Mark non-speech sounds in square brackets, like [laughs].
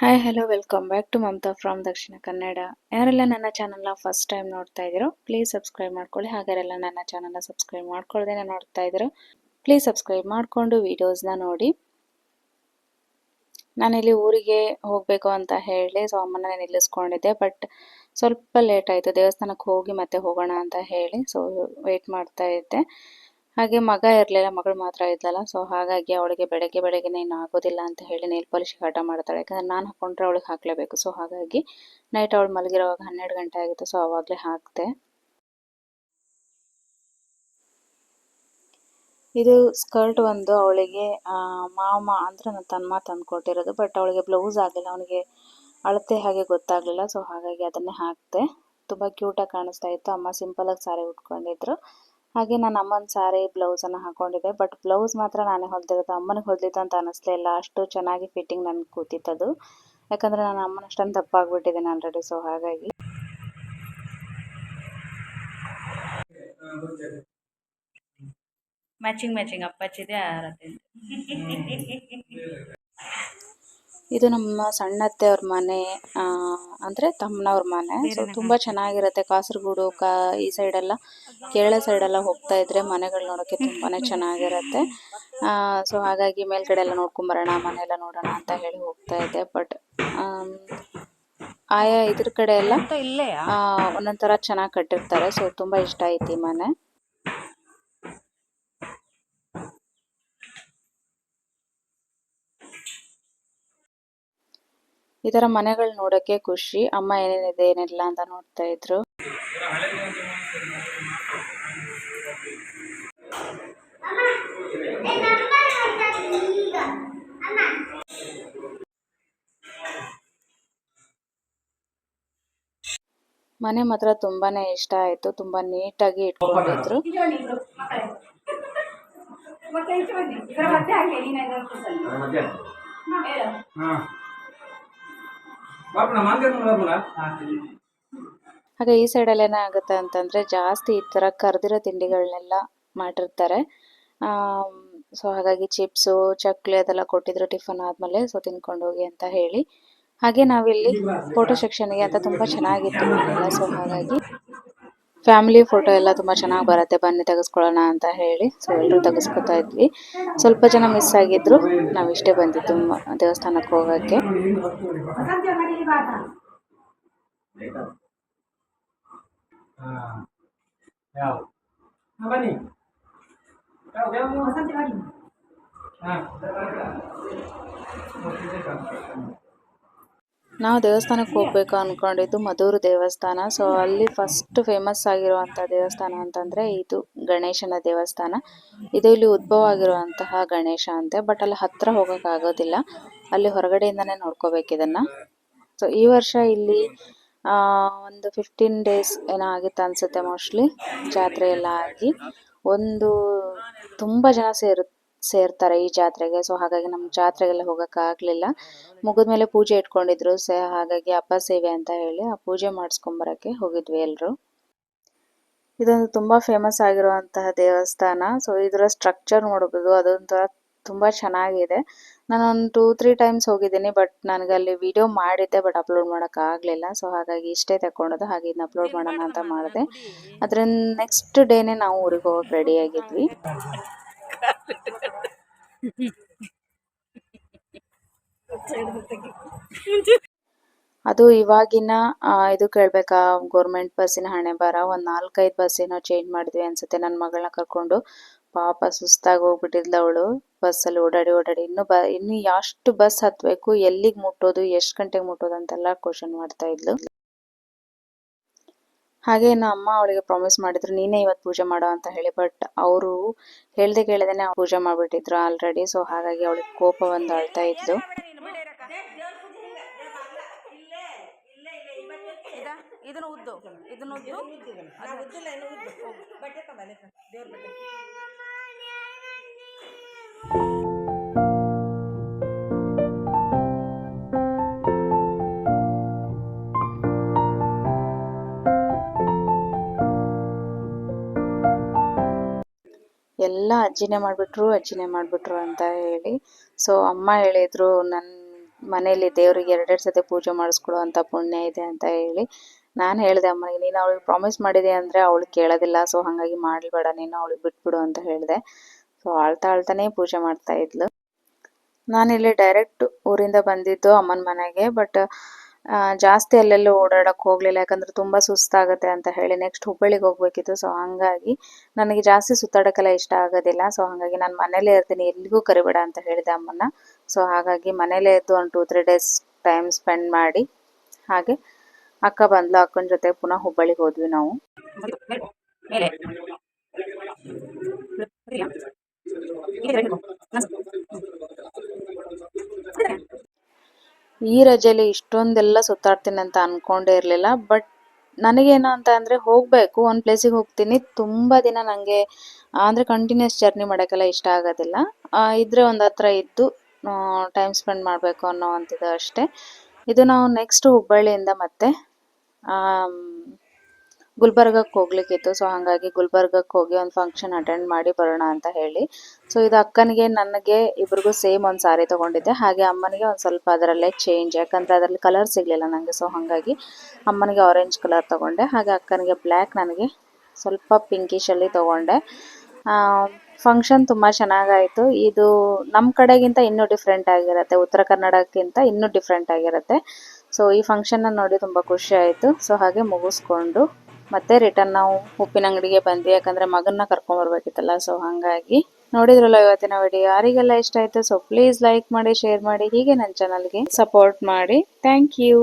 Hi hello welcome back to Mamata from Dakshina Kannada ಯಾರೆಲ್ಲ ನನ್ನ ಚಾನಲ್ನ ಫಸ್ಟ್ ಟೈಮ್ ನೋಡ್ತಾ ಇದ್ದೀರೋ ಪ್ಲೀಸ್ ಸಬ್ಸ್ಕ್ರೈಬ್ ಮಾಡ್ಕೊಳ್ಳಿ. ಹಾಗಾರೆಲ್ಲ ನನ್ನ ಚಾನಲ್ನ ಸಬ್ಸ್ಕ್ರೈಬ್ ಮಾಡ್ಕೊಳ್ದೇನೆ ನೋಡ್ತಾ ಇದ್ದೀರೋ ಪ್ಲೀಸ್ ಸಬ್ಸ್ಕ್ರೈಬ್ ಮಾಡಿಕೊಂಡು ವೀಡಿಯೋಸ್ನ ನೋಡಿ. ನಾನಿಲ್ಲಿ ಊರಿಗೆ ಹೋಗಬೇಕು ಅಂತ ಹೇಳಿ ಸೊ ಅಮ್ಮನ ನಿಲ್ಲಿಸ್ಕೊಂಡಿದ್ದೆ ಬಟ್ ಸ್ವಲ್ಪ ಲೇಟ್ ಆಯಿತು. ದೇವಸ್ಥಾನಕ್ಕೆ ಹೋಗಿ ಮತ್ತೆ ಹೋಗೋಣ ಅಂತ ಹೇಳಿ ಸೊ ವೆಯ್ಟ್ ಮಾಡ್ತಾ ಇದ್ದೆ. ಹಾಗೆ ಮಗ ಇರಲಿಲ್ಲ, ಮಗಳು ಮಾತ್ರ ಇದ್ಲಲ್ಲ ಸೊ ಹಾಗಾಗಿ ಅವಳಿಗೆ ಬೆಳಗ್ಗೆ ಬೆಳಗ್ಗೆ ಏನು ಆಗೋದಿಲ್ಲ ಅಂತ ಹೇಳಿ ನೇಲ್ ಪಾಲಿಶ್ ಆಟ ಮಾಡ್ತಾಳೆ. ಯಾಕಂದ್ರೆ ನಾನು ಹಾಕೊಂಡ್ರೆ ಅವಳಿಗೆ ಹಾಕಲೇಬೇಕು. ಸೊ ಹಾಗಾಗಿ ನೈಟ್ ಅವಳು ಮಲಗಿರೋವಾಗ ಹನ್ನೆರಡು ಗಂಟೆ ಆಗಿತ್ತು. ಸೊ ಅವಾಗಲೇ ಹಾಕಿದೆ. ಇದು ಸ್ಕರ್ಟ್ ಒಂದು ಅವಳಿಗೆ ಮಾಮ ಅಂದ್ರೆ ನನ್ನ ತನ್ಮ ತಂದು ಕೊಟ್ಟಿರೋದು. ಬಟ್ ಅವಳಿಗೆ ಬ್ಲೌಸ್ ಆಗಲಿಲ್ಲ ಅವನಿಗೆ ಅಳತೆ ಹಾಗೆ ಗೊತ್ತಾಗಲಿಲ್ಲ. ಸೊ ಹಾಗಾಗಿ ಅದನ್ನೇ ಹಾಕಿದೆ. ತುಂಬ ಕ್ಯೂಟಾಗಿ ಕಾಣಿಸ್ತಾ ಇತ್ತು. ಅಮ್ಮ ಸಿಂಪಲಾಗಿ ಸಾರಿ ಉಟ್ಕೊಂಡಿದ್ರು. ಹಾಗೆ ನಾನು ಅಮ್ಮನ ಸಾರಿ ಬ್ಲೌಸನ್ನು ಹಾಕೊಂಡಿದ್ದೆ. ಬಟ್ ಬ್ಲೌಸ್ ಮಾತ್ರ ನಾನೇ ಹೊಲ್ದಿರೋದು. ಅಮ್ಮನಿಗೆ ಹೊಲ್ದಿದ್ದು ಅಂತ ಅನ್ನಿಸ್ಲೇ ಇಲ್ಲ. ಅಷ್ಟು ಚೆನ್ನಾಗಿ ಫಿಟ್ಟಿಂಗ್ ನನಗೆ ಕೂತಿತ್ತದು. ಯಾಕಂದ್ರೆ ನಾನು ಅಮ್ಮನ ಅಷ್ಟೊಂದು ದಪ್ಪ ಆಗಿಬಿಟ್ಟಿದ್ದೇನೆ ಆಲ್ರೆಡಿ ಸೊ ಹಾಗಾಗಿ ಮ್ಯಾಚಿಂಗ್ ಮ್ಯಾಚಿಂಗ್ ಅಪ್ಪಾಚಿದೆ ಆರತ್ತೆ ಇದು ನಮ್ಮ ಸಣ್ಣತ್ತೆ ಅವ್ರ ಮನೆ ಅಂದ್ರೆ ತಮ್ಮನವ್ರ ಮನೆ. ಸೊ ತುಂಬಾ ಚೆನ್ನಾಗಿರುತ್ತೆ. ಕಾಸರಗೋಡು ಕಾ ಈ ಸೈಡ್ ಎಲ್ಲ. ಕೇರಳ ಸೈಡ್ ಎಲ್ಲ ಹೋಗ್ತಾ ಇದ್ರೆ ಮನೆಗಳು ನೋಡೋಕೆ ತುಂಬಾನೇ ಚೆನ್ನಾಗಿರುತ್ತೆ. ಸೊ ಹಾಗಾಗಿ ಮೇಲ್ಗಡೆ ಎಲ್ಲ ನೋಡ್ಕೊಂಬರೋಣ ಮನೆ ಎಲ್ಲ ನೋಡೋಣ ಅಂತ ಹೇಳಿ ಹೋಗ್ತಾ ಇದ್ದೆ. ಬಟ್ ಆಯಾ ಇದ್ರ ಕಡೆ ಎಲ್ಲ ಒಂದೊಂದ್ ತರ ಚೆನ್ನಾಗಿ ಕಟ್ಟಿರ್ತಾರೆ. ಸೊ ತುಂಬಾ ಇಷ್ಟ ಐತಿ ಮನೆ. ಈ ತರ ಮನೆಗಳು ನೋಡಕ್ಕೆ ಖುಷಿ. ಅಮ್ಮ ಏನೇನಿದೆ ಏನಿಲ್ಲ ಅಂತ ನೋಡ್ತಾ ಇದ್ರು. ಮನೆ ಮಾತ್ರ ತುಂಬಾನೇ ಇಷ್ಟ ಆಯ್ತು. ತುಂಬಾ ನೀಟಾಗಿ ಇಟ್ಕೊಂಡಿದ್ರು. ಹಾಗೆ ಈ ಸೈಡಲ್ಲಿ ಏನಾಗುತ್ತೆ ಅಂತಂದ್ರೆ ಜಾಸ್ತಿ ಈ ತರ ಕರ್ದಿರೋ ತಿಂಡಿಗಳನ್ನೆಲ್ಲ ಮಾಡಿರ್ತಾರೆ. ಸೊ ಹಾಗಾಗಿ ಚಿಪ್ಸು ಚಕ್ಲಿ ಅದೆಲ್ಲ ಕೊಟ್ಟಿದ್ರು ಟಿಫನ್ ಆದ್ಮೇಲೆ ಸೊ ತಿನ್ಕೊಂಡು ಹೋಗಿ ಅಂತ ಹೇಳಿ. ಹಾಗೆ ನಾವಿಲ್ಲಿ ಫೋಟೋ ಸೆಕ್ಷನ್ಗೆ ಅಂತ ತುಂಬಾ ಚೆನ್ನಾಗಿತ್ತು. ಸೊ ಹಾಗಾಗಿ ಫ್ಯಾಮಿಲಿ ಫೋಟೋ ಎಲ್ಲ ತುಂಬಾ ಚೆನ್ನಾಗಿ ಬರುತ್ತೆ. ಬನ್ನಿ, ತೆಗೆಸ್ಕೊಳ್ಳೋಣ ಅಂತ ಹೇಳಿ. ಸೊ ಎಲ್ಲರೂ ತೆಗೆಸ್ಕೊತಾ ಇದ್ವಿ. ಸ್ವಲ್ಪ ಜನ ಮಿಸ್ ಆಗಿದ್ರು. ನಾವಿಷ್ಟೇ ಬಂದಿದ್ದು ದೇವಸ್ಥಾನಕ್ಕೆ ಹೋಗಕ್ಕೆ. ನಾವು ದೇವಸ್ಥಾನಕ್ಕೆ ಹೋಗ್ಬೇಕು ಅನ್ಕೊಂಡಿದ್ದು ಮಧೂರು ದೇವಸ್ಥಾನ. ಸೊ ಅಲ್ಲಿ ಫಸ್ಟ್ ಫೇಮಸ್ ಆಗಿರುವಂತಹ ದೇವಸ್ಥಾನ ಅಂತಂದ್ರೆ ಇದು ಗಣೇಶನ ದೇವಸ್ಥಾನ. ಇದು ಇಲ್ಲಿ ಉದ್ಭವ ಆಗಿರುವಂತಹ ಗಣೇಶ ಅಂತೆ ಬಟ್ ಅಲ್ಲಿ ಹತ್ರ ಹೋಗಕ್ ಆಗೋದಿಲ್ಲ. ಅಲ್ಲಿ ಹೊರಗಡೆಯಿಂದಾನೇ ನೋಡ್ಕೋಬೇಕು ಇದನ್ನ. ಸೊ ಈ ವರ್ಷ ಇಲ್ಲಿ, ಆ, ಒಂದು ಫಿಫ್ಟೀನ್ ಡೇಸ್ ಏನೋ ಆಗಿತ್ತು ಅನ್ಸುತ್ತೆ ಮೋಸ್ಟ್ಲಿ ಜಾತ್ರೆ ಎಲ್ಲ ಆಗಿ. ಒಂದು ತುಂಬಾ ಜನ ಸೇರು ಸೇರ್ತಾರೆ ಈ ಜಾತ್ರೆಗೆ. ಸೊ ಹಾಗಾಗಿ ನಮ್ಗೆ ಜಾತ್ರೆಗೆಲ್ಲ ಹೋಗೋಕ್ಕಾಗಲಿಲ್ಲ ಆಗ್ಲಿಲ್ಲ. ಮುಗಿದ್ಮೇಲೆ ಪೂಜೆ ಇಟ್ಕೊಂಡಿದ್ರು. ಸೊ ಹಾಗಾಗಿ ಅಪ್ಪ ಸೇವೆ ಅಂತ ಹೇಳಿ ಆ ಪೂಜೆ ಮಾಡಿಸ್ಕೊಂಬರಕ್ಕೆ ಹೋಗಿದ್ವಿ ಎಲ್ಲರೂ ಇದೊಂದು ತುಂಬಾ ಫೇಮಸ್ ಆಗಿರುವಂತಹ ದೇವಸ್ಥಾನ. ಸೊ ಇದರ ಸ್ಟ್ರಕ್ಚರ್ ನೋಡಬಹುದು ಅದೊಂಥರ ತುಂಬಾ ಚೆನ್ನಾಗಿದೆ. ನಾನು ಒಂದು ಟೂ ತ್ರೀ ಟೈಮ್ಸ್ ಹೋಗಿದ್ದೀನಿ ಬಟ್ ನನಗೆ ಅಲ್ಲಿ ವಿಡಿಯೋ ಮಾಡಿದ್ದೆ ಬಟ್ ಅಪ್ಲೋಡ್ ಮಾಡಕ್ ಆಗಲಿಲ್ಲ. ಸೊ ಹಾಗಾಗಿ ಇಷ್ಟೇ ತಗೊಂಡೋದು ಹಾಗೆ ಇದನ್ನ ಅಪ್ಲೋಡ್ ಮಾಡೋಣ ಅಂತ ಮಾಡಿದೆ. ಅದ್ರ ನೆಕ್ಸ್ಟ್ ಡೇನೇ ನಾವು ಊರಿಗೆ ಹೋಗೋಕೆ ರೆಡಿ ಆಗಿದ್ವಿ. [laughs] [laughs] ಅದು ಇವಾಗಿನ ಇದು ಕೇಳ್ಬೇಕಾ ಗೌರ್ಮೆಂಟ್ ಬಸ್ಸಿನ ಹಣೆ ಬರ ಒಂದ್ ನಾಲ್ಕೈದು ಏನೋ ಚೇಂಜ್ ಮಾಡಿದ್ವಿ ಅನ್ಸುತ್ತೆ ನನ್ನ ಮಗಳನ್ನ ಕರ್ಕೊಂಡು. ಪಾಪ ಸುಸ್ತಾಗಿ ಹೋಗ್ಬಿಟ್ಟಿದ್ಲ ಅವಳು. ಬಸ್ಸಲ್ಲಿ ಓಡಾಡಿ ಓಡಾಡಿ. ಇನ್ನು ಬ, ಇನ್ನು ಎಷ್ಟು ಬಸ್ ಹತ್ಬೇಕು, ಎಲ್ಲಿಗೆ ಮುಟ್ಟೋದು, ಎಷ್ಟು ಗಂಟೆಗೆ ಮುಟ್ಟೋದು ಅಂತೆಲ್ಲ ಕ್ವಶನ್ ಮಾಡ್ತಾ ಇದ್ಲು. ಹಾಗೆ ನಮ್ಮ ಅಮ್ಮ ಅವಳಿಗೆ ಪ್ರಾಮಿಸ್ ಮಾಡಿದ್ರು ನೀನೇ ಇವತ್ತು ಪೂಜೆ ಮಾಡೋ ಅಂತ ಹೇಳಿ ಬಟ್ ಅವರು ಹೇಳ್ದೆ ಕೇಳದೇನೆ ಪೂಜೆ ಮಾಡಿಬಿಟ್ಟಿದ್ರು ಆಲ್ರೆಡಿ ಸೊ ಹಾಗಾಗಿ ಅವಳಿಗೆ ಕೋಪ ಒಂದು ಅಳ್ತಾ ಇದ್ಲು ಇದನ್ನ ಉದ್ದು ಇದನ್ನ ಉದ್ದು. ಎಲ್ಲ ಅಜ್ಜಿನೇ ಮಾಡಿಬಿಟ್ರು ಅಜ್ಜಿನೇ ಮಾಡಿಬಿಟ್ರು ಅಂತ ಹೇಳಿ. ಸೊ ಅಮ್ಮ ಹೇಳಿದ್ರು ನನ್ನ ಮನೆಯಲ್ಲಿ ದೇವ್ರಿಗೆ ಎರಡೆರಡು ಸತಿ ಪೂಜೆ ಮಾಡಿಸ್ಕೊಳ್ಳುವಂಥ ಪುಣ್ಯ ಇದೆ ಅಂತ ಹೇಳಿ. ನಾನು ಹೇಳಿದೆ ಅಮ್ಮನಿಗೆ ನೀನು ಅವಳಿಗೆ ಪ್ರಾಮಿಸ್ ಮಾಡಿದೆ ಅಂದರೆ ಅವಳು ಕೇಳೋದಿಲ್ಲ ಸೊ ಹಾಗಾಗಿ ಮಾಡಬೇಡ, ನೀನು ಅವಳಿಗೆ ಬಿಟ್ಬಿಡು ಅಂತ ಹೇಳಿದೆ. ಸೊ ಆಳ್ತಾ ಆಳ್ತಾನೇ ಪೂಜೆ ಮಾಡ್ತಾ ಇದ್ಲು. ನಾನಿಲ್ಲಿ ಡೈರೆಕ್ಟ್ ಊರಿಂದ ಬಂದಿದ್ದು ಅಮ್ಮನ ಮನೆಗೆ ಬಟ್ ಜಾಸ್ತಿ ಅಲ್ಲೆಲ್ಲೂ ಓಡಾಡಕ್ಕೆ ಹೋಗಲಿಲ್ಲ, ಯಾಕಂದ್ರೆ ತುಂಬಾ ಸುಸ್ತಾಗುತ್ತೆ ಅಂತ ಹೇಳಿ ನೆಕ್ಸ್ಟ್ ಹುಬ್ಬಳ್ಳಿಗೆ ಹೋಗ್ಬೇಕಿತ್ತು. ಸೊ ಹಂಗಾಗಿ ನನಗೆ ಜಾಸ್ತಿ ಸುತ್ತಾಡೋಕ್ಕೆಲ್ಲ ಇಷ್ಟ ಆಗೋದಿಲ್ಲ. ಸೊ ಹಾಗಾಗಿ ನಾನು ಮನೇಲೇ ಇರ್ತೀನಿ. ಎಲ್ಲಿಗೂ ಕರಿಬೇಡ ಅಂತ ಹೇಳಿದೆ ಅಮ್ಮನ ಸೊ ಹಾಗಾಗಿ ಮನೇಲೇ ಇದ್ದು ಒಂದು two three days time spend ಮಾಡಿ, ಹಾಗೆ ಅಕ್ಕ ಬಂದ್ಲು, ಅಕ್ಕನ ಜೊತೆ ಪುನಃ ಹುಬ್ಬಳ್ಳಿಗೆ ಹೋದ್ವಿ ನಾವು. ಈ ರಜೆಯಲ್ಲಿ ಇಷ್ಟೊಂದೆಲ್ಲ ಸುತ್ತಾಡ್ತೀನಿ ಅಂತ ಅನ್ಕೊಂಡೇ ಇರಲಿಲ್ಲ, ಬಟ್ ನನಗೇನು ಅಂತ ಅಂದರೆ ಹೋಗಬೇಕು, ಒಂದು ಪ್ಲೇಸಿಗೆ ಹೋಗ್ತೀನಿ. ತುಂಬ ದಿನ ನನಗೆ ಅಂದರೆ ಕಂಟಿನ್ಯೂಸ್ ಜರ್ನಿ ಮಾಡೋಕ್ಕೆಲ್ಲ ಇಷ್ಟ ಆಗೋದಿಲ್ಲ. ಇದ್ರೆ ಒಂದು ಹತ್ರ ಇದ್ದು ಟೈಮ್ ಸ್ಪೆಂಡ್ ಮಾಡಬೇಕು ಅನ್ನೋ ಅಷ್ಟೇ. ಇದು ನಾವು ನೆಕ್ಸ್ಟ್ ಹುಬ್ಬಳ್ಳಿಯಿಂದ ಮತ್ತೆ ಗುಲ್ಬರ್ಗಕ್ಕೆ ಹೋಗ್ಲಿಕ್ಕಿತ್ತು. ಸೊ ಹಾಗಾಗಿ ಗುಲ್ಬರ್ಗಕ್ಕೆ ಹೋಗಿ ಒಂದು ಫಂಕ್ಷನ್ ಅಟೆಂಡ್ ಮಾಡಿ ಬರೋಣ ಅಂತ ಹೇಳಿ. ಸೊ ಇದು ಅಕ್ಕನಿಗೆ, ನನಗೆ ಇಬ್ರಿಗೂ ಸೇಮ್ ಒಂದು ಸಾರಿ ತೊಗೊಂಡಿದ್ದೆ. ಹಾಗೆ ಅಮ್ಮನಿಗೆ ಒಂದು ಸ್ವಲ್ಪ ಅದರಲ್ಲೇ ಚೇಂಜ್ ಯಾಕಂದರೆ ಅದರಲ್ಲಿ ಕಲರ್ ಸಿಗಲಿಲ್ಲ ನನಗೆ ಸೊ ಹಾಗಾಗಿ ಅಮ್ಮನಿಗೆ ಆರೆಂಜ್ ಕಲರ್ ತೊಗೊಂಡೆ. ಹಾಗೆ ಅಕ್ಕನಿಗೆ ಬ್ಲ್ಯಾಕ್ ನನಗೆ ಸ್ವಲ್ಪ ಪಿಂಕಿಶಲ್ಲಿ ತೊಗೊಂಡೆ. ಫಂಕ್ಷನ್ ತುಂಬ ಚೆನ್ನಾಗಾಯಿತು. ಇದು ನಮ್ಮ ಕಡೆಗಿಂತ ಇನ್ನೂ ಡಿಫ್ರೆಂಟ್ ಆಗಿರುತ್ತೆ. ಉತ್ತರ ಕನ್ನಡಕ್ಕಿಂತ ಇನ್ನೂ ಡಿಫ್ರೆಂಟ್ ಆಗಿರುತ್ತೆ. ಸೊ ಈ ಫಂಕ್ಷನ್ನ ನೋಡಿ ತುಂಬ ಖುಷಿ ಆಯಿತು. ಸೊ ಹಾಗೆ ಮುಗಿಸ್ಕೊಂಡು ಮತ್ತೆ ರಿಟರ್ನ್ ನಾವು ಉಪ್ಪಿನ ಅಂಗಡಿಗೆ ಬಂದ್ವಿ. ಯಾಕಂದ್ರೆ ಮಗನ್ನ ಕರ್ಕೊಂಬರ್ಬೇಕಿತ್ತಲ್ಲ ಸೊ ಹಾಗಾಗಿ ನೋಡಿದ್ರಲ್ಲ ಇವತ್ತಿನ ವಿಡಿಯೋ ಯಾರಿಗೆಲ್ಲ ಇಷ್ಟ ಆಯ್ತು ಸೊ ಪ್ಲೀಸ್ ಲೈಕ್ ಮಾಡಿ ಶೇರ್ ಮಾಡಿ, ಹೀಗೆ ನನ್ನ ಚಾನಲ್ಗೆ ಸಪೋರ್ಟ್ ಮಾಡಿ. Thank you